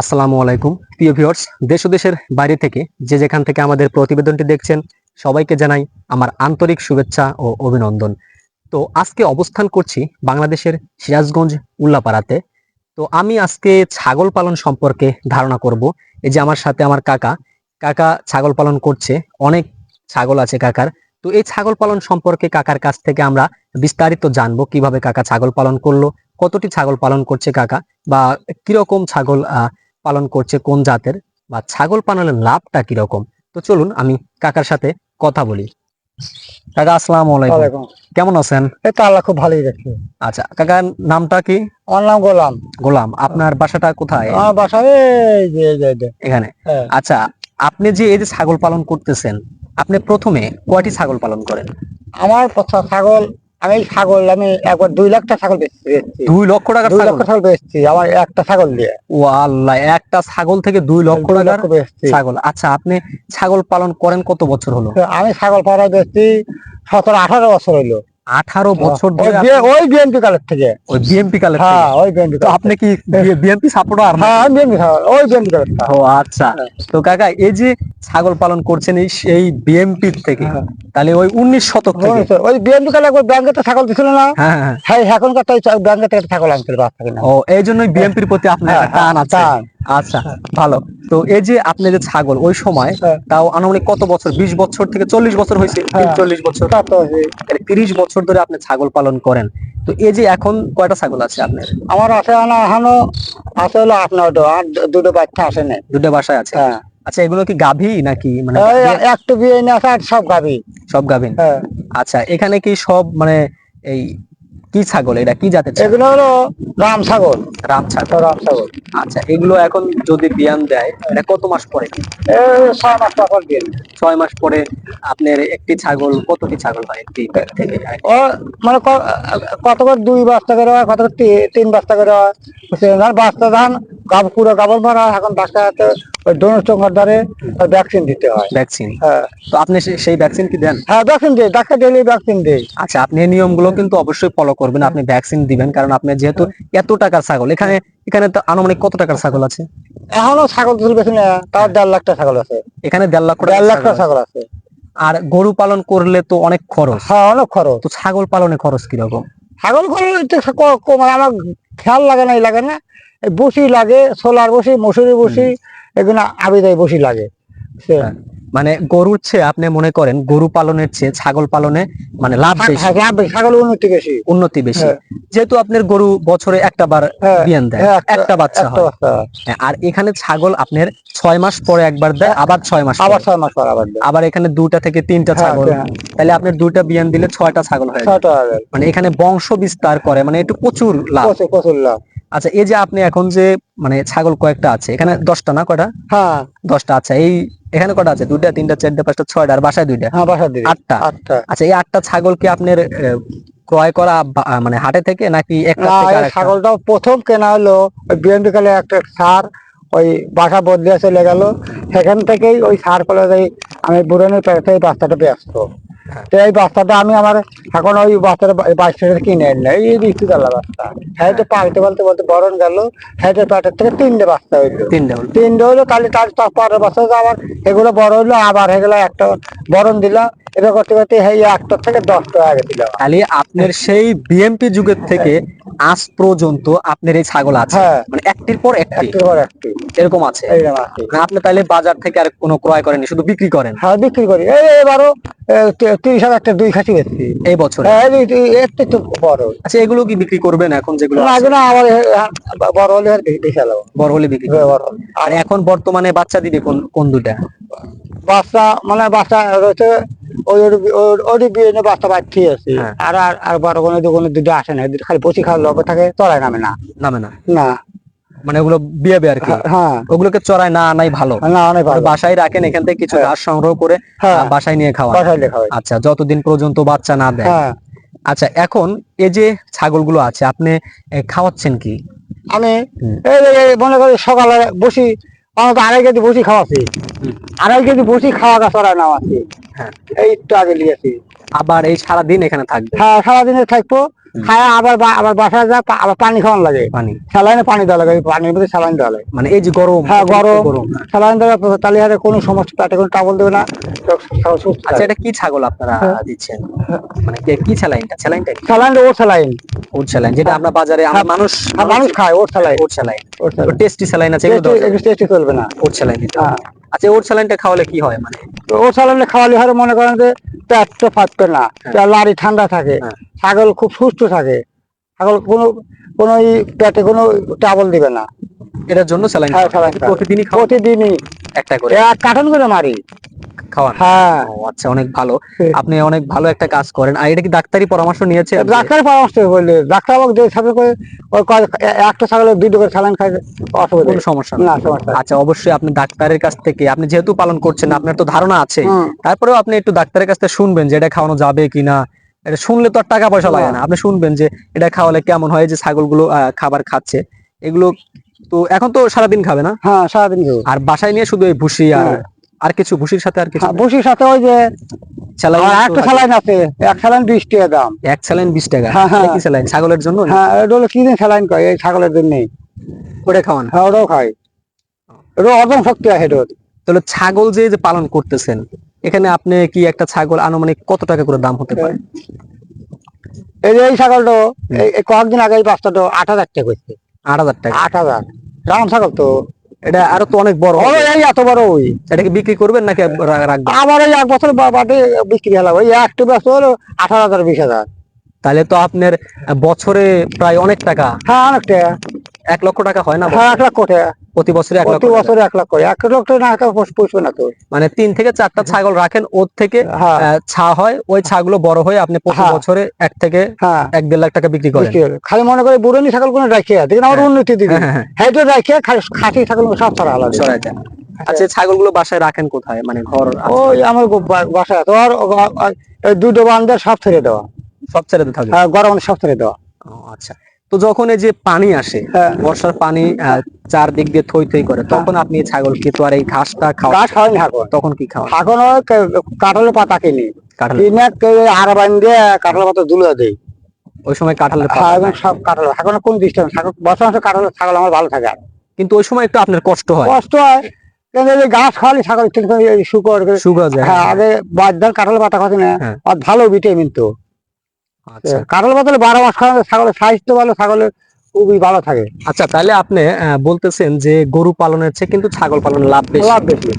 আসসালামু আলাইকুম। প্রিয় ভিউয়ার্স দেশ ও দেশের বাইরে থেকে যে যেখান থেকে আমাদের প্রতিবেদনটি দেখছেন, সবাইকে জানাই আমার আন্তরিক শুভেচ্ছা ও অভিনন্দন। তো আজকে অবস্থান করছি বাংলাদেশের সিরাজগঞ্জ উল্লাপাড়াতে। তো আমি আজকে ছাগল পালন সম্পর্কে ধারণা করব। এই যে আমার সাথে আমার কাকা কাকা ছাগল পালন করছে, অনেক ছাগল আছে কাকার। তো এই ছাগল পালন সম্পর্কে কাকার কাছ থেকে আমরা বিস্তারিত জানব, কীভাবে কাকা ছাগল পালন করল, কতটি ছাগল পালন করছে কাকা, বা কীরকম ছাগল পালন করছে কোন জাতের বা ছাগল পালনের লাভটা কীরকম? তো চলুন আমি কাকার সাথে কথা বলি। কাকা আসসালামু আলাইকুম। কেমন আছেন? এই তো আল্লাহ খুব ভালোই রাখছে আচ্ছা কাকার নামটা কি? আমার নাম গোলাম। গোলাম আপনার বাসাটা কোথায়? আমার যে, এখানে। হ্যাঁ। আচ্ছা আপনি যে এই যে ছাগল পালন করতেছেন আপনি প্রথমে কয়টি ছাগল পালন করেন? আমার ছাগল আমি ছাগল আমি একবার দুই লাখ টাকা ছাগল বেচছি। দুই লক্ষ টাকা দুই লক্ষ ছাগল? বেচছি আমার একটা ছাগল দিয়ে। ও আল্লাহ একটা ছাগল থেকে দুই লক্ষ টাকা ছাগল। আচ্ছা আপনি ছাগল পালন করেন কত বছর হলো? আমি ছাগল পালন বেচছি সতেরো আঠারো বছর হইল আঠারো বছর ওই বিএনপি কালের থেকে। ওই বিএমপি কালের হ্যাঁ ওই বিএনপি তো আপনি কি বিএমপি সাপোর্টার হ্যাঁ বিএনপি ওই বিএনপি কালের ও আচ্ছা। তো কাকা এই যে ছাগল পালন করছেন এই সেই বিএমপি থেকে হ্যাঁ। তাহলে ওই উনিশ শতক থেকে। ওই বিএনপি কালে একবার ব্যাংকে তো ছাগল দিছিল না। হ্যাঁ হ্যাঁ এখনকার তো ব্যাংকে থেকে ছাগল আনছিল ও এই জন্যই বিএমপির প্রতি আপনার টান আছে। আচ্ছা ভালো। তো এই যে আপনি যে ছাগল ওই সময় হ্যাঁ। তাও আনুমানিক কত বছর? বিশ বছর থেকে চল্লিশ বছর হয়েছে হ্যাঁ। চল্লিশ বছর। তিরিশ বছর ধরে আপনি ছাগল পালন করেন। তো এই যে এখন কয়টা ছাগল আছে আপনার? আমার আছে না এখনও আছে হলো আট নয়টো আর দুটো বাচ্চা আসে না। দুটো বাসায় আছে? হ্যাঁ। আচ্ছা এগুলো কি গাভী নাকি? মানে একটু বিয়ে আর সব গাবি সব হ্যাঁ। আচ্ছা এখানে কি সব মানে এই কি ছাগল? এটা কি জাতের ছাগল? এগুলো হলো রাম ছাগল। রাম ছাগল। রাম ছাগল। আচ্ছা এগুলো এখন যদি বিয়ান দেয় এটা কত মাস পরে? ছয় মাস টাকা দিয়ে ছয় মাস পরে আপনার একটি ছাগল কতটি ছাগল হয় একটি থেকে? ও মানে কত করে দুই বস্তা করে হয় কত করে তিন বস্তা করে হয়? বাস্তা ধান গাব পুরো গাবল মারা এখন বাস্তা ওই ডোনোর চোখার দ্বারে ভ্যাকসিন দিতে হয়। ভ্যাকসিন হ্যাঁ। তো আপনি সে- সেই ভ্যাকসিন কি দেন? হ্যাঁ ভ্যাকসিন দিই ডাক্তার ডেলি ভ্যাকসিন দিই। আচ্ছা আপনি এই নিয়মগুলো কিন্তু অবশ্যই ফলো করবেন আপনি ভ্যাকসিন দিবেন কারণ আপনি যেহেতু এত টাকার ছাগল এখানে এখানে তো আনুমানিক কত টাকার ছাগল আছে? এখনও ছাগল তুল না তার দেড় লাখ টাকা ছাগল আছে। এখানে দেড় লাখ দেড় লাখ টাকা ছাগল আছে। আর গরু পালন করলে তো অনেক খরচ। হ্যাঁ অনেক খরচ। তো ছাগল পালনে খরচ কীরকম? ছাগল মানে আমার খেয়াল লাগে না লাগে না। বসি লাগে সোলার বসি মসুরি বসি এগুলো আবেদায় বসি লাগে। হ্যাঁ। মানে গরুর চেয়ে আপনি মনে করেন গরু পালনের চেয়ে ছাগল পালনে মানে লাভ বেশি। হ্যাঁ, বেশি, ছাগল উন্নতি বেশি। উন্নতি বেশি। হ্যাঁ। যেহেতু আপনার গরু বছরে একটা বার হ্যাঁ, বিয়ান দেয় হ্যাঁ, একটা বাচ্চা হয়। হ্যাঁ, আর এখানে ছাগল আপনার ছয় মাস পরে একবার দেয় আবার ছয় মাস আবার ছয় মাস পর আবার আবার এখানে দুটা থেকে তিনটা হ্যাঁ, ছাগল। হ্যাঁ। তাহলে আপনার দুইটা বিয়ান দিলে ছয়টা ছাগল হয়ে হয়ে। মানে এখানে বংশ বিস্তার করে মানে একটু প্রচুর লাভ। প্রচুর লাভ। আচ্ছা এই যে আপনি এখন যে মানে ছাগল কয়েকটা আছে এখানে দশটা না কয়টা? হ্যাঁ। দশটা আচ্ছা এই এখানে কয়টা আছে? দুইটা তিনটা চারটা পাঁচটা ছয়টা আর বাসায় দুইটা? হ্যাঁ বাসায় দিদি আটটা? আটটা। আচ্ছা এই আটটা ছাগল কি আপনার ক্রয় করা মানে হাটে থেকে নাকি একটা? ছাগলটা প্রথম কেনা হলো ওই বিএনপি কালে একটা সার ওই বাসা বদলে চলে গেল। সেখান থেকেই ওই সার কলে আমি বুড়ানোর এই বাচ্চাটা ব্যস্ত। তো এই বাচ্চাটা আমি আমার এখন ওই বাচ্চাটা টাকা কিনে আনলাম এই বিক্রি করলাম বাচ্চা। হ্যাঁ পালতে পালতে বলতে বরণ গেল। হ্যাঁ পেটের থেকে তিনটে বাচ্চা হইল। তিনটা হলো। তিনটে হলো তাহলে তার পরের বছর আবার এগুলো বড় হইল আবার এগুলো একটা বরণ দিলাম এটা করতে করতে এই একটা থেকে দশটা আগে দিলাম তাহলে আপনার সেই বিএমপি যুগের থেকে আজ পর্যন্ত আপনার এই ছাগল আছে। হ্যাঁ। মানে একটির পর একটি। একটির পর একটি। এরকম আছে। মানে আপনি তাহলে বাজার থেকে আর কোনো ক্রয় করেননি শুধু বিক্রি করেন? হ্যাঁ বিক্রি করি। এই এবারও তিরিশ হাজার একটা দুই খাসি বেশি এই বছরে? হ্যাঁ একটু একটু বড়। আচ্ছা এগুলো কি বিক্রি করবেন এখন যেগুলো না আবার হ্যাঁ, বড় হলে আর বেশি ফেলাবো বড় হলে বিক্রি করবেন। বড় হলে। আর এখন বর্তমানে বাচ্চা দিবে কোন কোন দুটা বাচ্চা মানে বাচ্চা রয়েছে ওই বিয়ে নিয়ে বাচ্চা বাচ্চি আছে। হ্যাঁ। আর আর বড় কোনো দোকানে দুটো আসে না। খালি বসি খাওয়ার লগে থাকে চড়াই নামে না। নামে না। না। মানে ওগুলো বিয়ে আর কি। হ্যাঁ ওগুলোকে চড়ায় না আনাই ভালো। না অনেক ভালো। বাসায় রাখেন এখান থেকে কিছু হ্যাঁ। ঘাস সংগ্রহ করে হ্যাঁ। বাসায় নিয়ে খাওয়া বাসায় হয় আচ্ছা যতদিন পর্যন্ত বাচ্চা না দেয়। হ্যাঁ। আচ্ছা এখন এই যে ছাগলগুলো আছে আপনি খাওয়াচ্ছেন কি? আমি মনে করি সকালে বসি আমার তো আড়াই কেজি বসি খাওয়াছি। আড়াই কেজি বসি খাওয়া গা চড়াই নামাছি হ্যাঁ। এই একটু আগে নিয়েছি। আবার এই সারাদিন এখানে থাকবে? হ্যাঁ সারাদিনে থাকব। খায় আবার আবার বাসায় যায় পা- আবার পানি খাওয়ানো লাগে। পানি। স্যালাইনে পানি দেওয়া লাগে পানির মধ্যে স্যালাইন দেওয়া লাগে। মানে এই যে গরম হ্যাঁ, গরম। স্যালাইন দেওয়া তাহলে আর কোনো সমস্যা পেটে কোনো টাবল দেবে না। আচ্ছা এটা কি ছাগল আপনারা হ্যাঁ। দিচ্ছেন? মানে কি স্যালাইনটা? স্যালাইনটা কি? স্যালাইন ও স্যালাইন। ওট স্যালাইন যেটা আমরা বাজারে আমরা হ্যাঁ, মানুষ মানুষ খায় ওর স্যালাইন। ওর স্যালাইন। Tasty saline. আছে টেস্টি চলবে না। ওট স্যালাইন দিতে। হ্যাঁ। আচ্ছা ওট স্যালাইনটা খাওয়ালে কি হয় মানে? তো ও স্যালাইনে খাওয়ালে হয় মনে করেন যে পেট তো ফাটবে না লাড়ি ঠান্ডা থাকে। হ্যাঁ। ছাগল খুব সুস্থ থাকে। ছাগল কোনো কোনো পেটে কোনো টাবল দিবে না। এটার জন্য স্যালাইন হ্যাঁ। প্রতিদিনই প্রতিদিনই। একটা করে? এক কার্টন করে মারি। খাওয়ান? হ্যাঁ। আচ্ছা অনেক ভালো। আপনি অনেক ভালো একটা কাজ করেন। আর এটা কি ডাক্তারি পরামর্শ নিয়েছে ডাক্তার পরামর্শ বললে ডাক্তার আমাকে যে ছাগল করে ওই একটা করে খাই অসুবিধা কোনো সমস্যা না সমস্যা আচ্ছা অবশ্যই আপনি ডাক্তারের কাছ থেকে আপনি যেহেতু পালন করছেন আপনার তো ধারণা আছে। তারপরেও আপনি একটু ডাক্তারের কাছ থেকে শুনবেন যে এটা খাওয়ানো যাবে কিনা। এটা শুনলে তো আর টাকা পয়সা লাগে না। আপনি শুনবেন যে এটা খাওয়ালে কেমন হয় যে ছাগলগুলো খাবার খাচ্ছে। এগুলো তো এখন তো সারাদিন খাবে না? হ্যাঁ সারাদিন খাব। আর বাসায় নিয়ে শুধু এই ভুসি আর হ্যাঁ। আর কিছু ভুসির সাথে আর কিছু ভুসির সাথে ওই যে একটা স্যালাইন আছে এক স্যালাইন বিশ টাকা দাম। এক স্যালাইন বিশ টাকা? হ্যাঁ, হ্যাঁ। কি স্যালাইন? ছাগলের জন্য? হ্যাঁ এটা হলো কি দিন স্যালাইন কয়? এই ছাগলের জন্য ওটা খাওয়ান? হ্যাঁ ওটাও খাই এটা অদম শক্তি আছে তাহলে ছাগল যে যে পালন করতেছেন এখানে আপনি কি একটা ছাগল আনুমানিক কত টাকা করে দাম হতে পারে? এই যে এই ছাগলটা কয়েকদিন আগে এই বাচ্চাটা আট হাজার টাকা করছে আট হাজার টাকা। আট হাজার। রাম ছাগল তো। এটা আরও তো অনেক বড় হবে। এই এত বড় ওই। এটা কি বিক্রি করবেন নাকি রাখবেন? এই এক বছর বাদে বিক্রি হলাম ওই একটা হলো আঠারো হাজার বিশ হাজার। তাহলে তো আপনার বছরে প্রায় অনেক টাকা। হ্যাঁ অনেক টাকা এক লক্ষ টাকা হয় না হ্যাঁ এক লক্ষ কোটি প্রতি বছরে এক প্রতি বছরে এক লাখ করে এক টাকা না পুষবে না তো মানে তিন থেকে চারটা ছাগল রাখেন ওর থেকে হ্যাঁ। ছা হয় ওই ছাগুলো বড় হয়ে আপনি প্রতি হ্যাঁ। বছরে এক থেকে হ্যাঁ। এক দেড় লাখ টাকা বিক্রি করেন। খালি মনে করে বুড়নি ছাগল কোনো রাখিয়া দেখেন আমার উন্নতি দিদি হ্যাঁ, হ্যাঁ, হ্যাঁ। হ্যাঁ রাখিয়া খাসি ছাগল সব ছাড়া আলাদা। আচ্ছা ছাগলগুলো বাসায় রাখেন কোথায়? মানে ঘর ওই আমার বাসায় তো আর দুটো বান্ধব সব ছেড়ে দেওয়া। সব ছেড়ে হ্যাঁ গরম সব ছেড়ে দেওয়া। আচ্ছা। তো যখন এই যে পানি আসে হ্যাঁ। বর্ষার পানি চারদিক দিয়ে থই থই করে তখন আপনি ছাগলকে তো আর এই ঘাসটা খাওয়া খাওয়ানি হাঁকন তখন কি খাওয়া? এখন কাঁঠালের পাতা কিনি। কাঁঠাল কিনে আর বান্ধে কাঁঠালের পাতা দুলে দেয় ওই সময় কাঁঠালের পাতা হ্যাঁ, এখন সব কাঁঠাল। এখন কোন ডিস্টেন্স বছর মাসে কাঁঠাল ছাগল আমার ভালো থাকে কিন্তু ওই সময় একটু আপনার কষ্ট হয়। কষ্ট হয়। কিন্তু গাছ খাওয়ালি ছাগল ঠিক শুকর করে শুকা যায়। হ্যাঁ আগে বাদ্যার কাঁঠাল পাতা খাওয়াতে না। হ্যাঁ। আর ভালো ভিটামিন তো। আচ্ছা। কাঁঠাল পাতালে বারো মাস ছাগলের তো ভালো ছাগলের খুবই ভালো থাকে। আচ্ছা তাহলে আপনি বলতেছেন যে গরু পালনের চেয়ে কিন্তু ছাগল পালন লাভ বেশি। লাভ বেশি।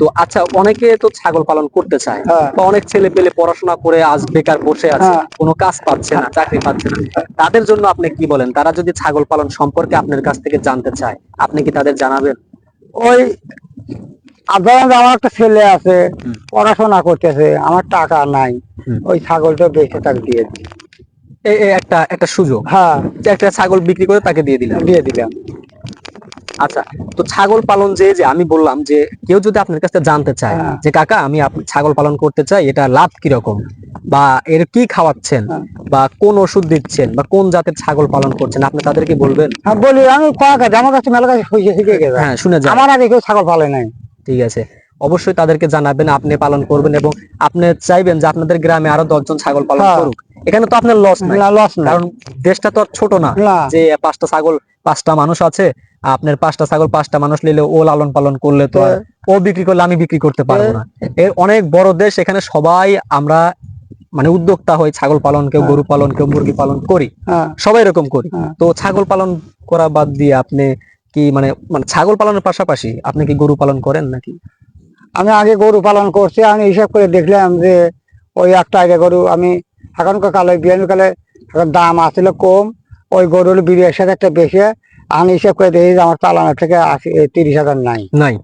তো আচ্ছা অনেকে তো ছাগল পালন করতে চায়। হ্যাঁ। বা অনেক ছেলে পেলে পড়াশোনা করে আজ বেকার বসে আছে হ্যাঁ। কোনো কাজ পাচ্ছে না চাকরি পাচ্ছে না। তাদের জন্য আপনি কি বলেন? তারা যদি ছাগল পালন সম্পর্কে আপনার কাছ থেকে জানতে চায় আপনি কি তাদের জানাবেন? ওই আপনার আমার একটা ছেলে আছে পড়াশোনা করতেছে আমার টাকা নাই ওই ছাগলটা বেঁচে তাকে দিয়ে দিই একটা একটা সুযোগ। হ্যাঁ। একটা ছাগল বিক্রি করে তাকে দিয়ে দিলেন দিয়ে দিলাম। আচ্ছা তো ছাগল পালন যে যে আমি বললাম যে কেউ যদি আপনার কাছে জানতে চায় হ্যাঁ। যে কাকা আমি ছাগল পালন করতে চাই এটা লাভ কীরকম? বা এর কি খাওয়াচ্ছেন? হ্যাঁ। বা কোন ওষুধ দিচ্ছেন? বা কোন জাতের ছাগল পালন করছেন? আপনি তাদেরকে বলবেন। হ্যাঁ বলি আমি কয়া কাছে আমার কাছে মেলা কাছে হ্যাঁ শুনে যান। আমার আগে কেউ ছাগল পালে নাই। ঠিক আছে। অবশ্যই তাদেরকে জানাবেন আপনি পালন করবেন এবং আপনি চাইবেন যে আপনাদের গ্রামে আরও দশজন ছাগল পালন হ্যাঁ। করুক। এখানে তো আপনার লস না লস না কারণ দেশটা তো ছোট না। যে পাঁচটা ছাগল পাঁচটা মানুষ আছে আপনার পাঁচটা ছাগল পাঁচটা মানুষ নিলে ও লালন পালন করলে তো ও বিক্রি করলে আমি বিক্রি করতে পারব না। এর অনেক বড় দেশ এখানে সবাই আমরা মানে উদ্যোক্তা হই ছাগল পালন কেউ গরু পালন কেউ মুরগি পালন করি। হ্যাঁ। সবাই এরকম করি। হ্যাঁ। তো ছাগল পালন করা বাদ দিয়ে আপনি কি মানে মানে ছাগল পালনের পাশাপাশি আপনি কি গরু পালন করেন নাকি? আমি আগে গরু পালন করছি আমি হিসাব করে দেখলাম যে ওই একটা আগে গরু আমি এখনকার কালে বিয়ানি কালে এখন দাম আসছিল কম ওই গরু হলো বিরিয়ার সাথে একটা বেশি আমি হিসাব করে দেখি আমার চালানোর থেকে আশি তিরিশ হাজার নাই। নাই।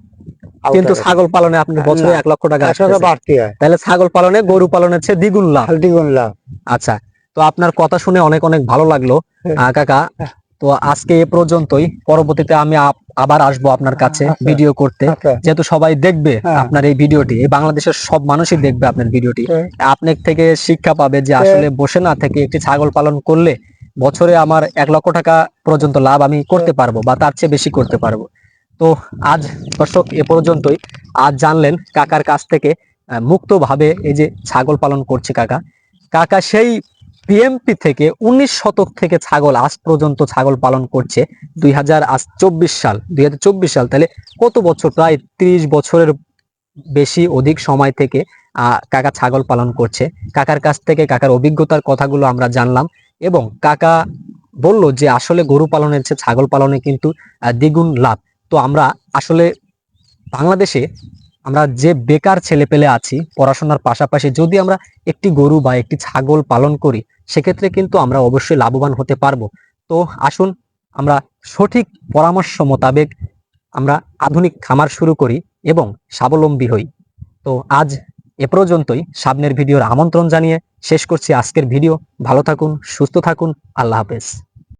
কিন্তু ছাগল পালনে আপনি বছরে এক লক্ষ টাকা। বাড়তি হয়। তাহলে ছাগল পালনে গরু পালনের চেয়ে দ্বিগুণ লাভ। হালদি গুনলাম আচ্ছা তো আপনার কথা শুনে অনেক অনেক ভালো লাগল। হ্যাঁ। কাকা তো আজকে এ পর্যন্তই। পরবর্তীতে আমি আবার আসব আপনার কাছে আচ্ছা। ভিডিও করতে। আচ্ছা। যেহেতু সবাই দেখবে হ্যাঁ। আপনার এই ভিডিওটি এই বাংলাদেশের সব মানুষই দেখবে আপনার ভিডিওটি। আপনার থেকে শিক্ষা পাবে যে আসলে বসে না থেকে একটি ছাগল পালন করলে বছরে আমার এক লক্ষ টাকা পর্যন্ত লাভ আমি করতে পারব বা তার চেয়ে বেশি করতে পারব। তো আজ দর্শক এ পর্যন্তই। আজ জানলেন কাকার কাছ থেকে মুক্ত ভাবে এই যে ছাগল পালন করছে কাকা। কাকা সেই বিএমপি থেকে উনিশ শতক থেকে ছাগল, আজ পর্যন্ত ছাগল পালন করছে দুই হাজার সাল। দুই হাজার চব্বিশ সাল, তাহলে কত বছর? প্রায় ত্রিশ বছরের বেশি অধিক সময় থেকে কাকা ছাগল পালন করছে। কাকার কাছ থেকে কাকার অভিজ্ঞতার কথাগুলো আমরা জানলাম এবং কাকা বলল যে আসলে গরু পালনের চেয়ে ছাগল পালনে কিন্তু দ্বিগুণ লাভ। তো আমরা আসলে বাংলাদেশে আমরা যে বেকার ছেলেপেলে আছি, পড়াশোনার পাশাপাশি যদি আমরা একটি গরু বা একটি ছাগল পালন করি সেক্ষেত্রে কিন্তু আমরা অবশ্যই লাভবান হতে পারব। তো আসুন, আমরা সঠিক পরামর্শ মোতাবেক আমরা আধুনিক খামার শুরু করি এবং স্বাবলম্বী হই। তো আজ এ পর্যন্তই। সামনের ভিডিওর আমন্ত্রণ জানিয়ে শেষ করছি আজকের ভিডিও। ভালো থাকুন, সুস্থ থাকুন। আল্লাহ হাফেজ।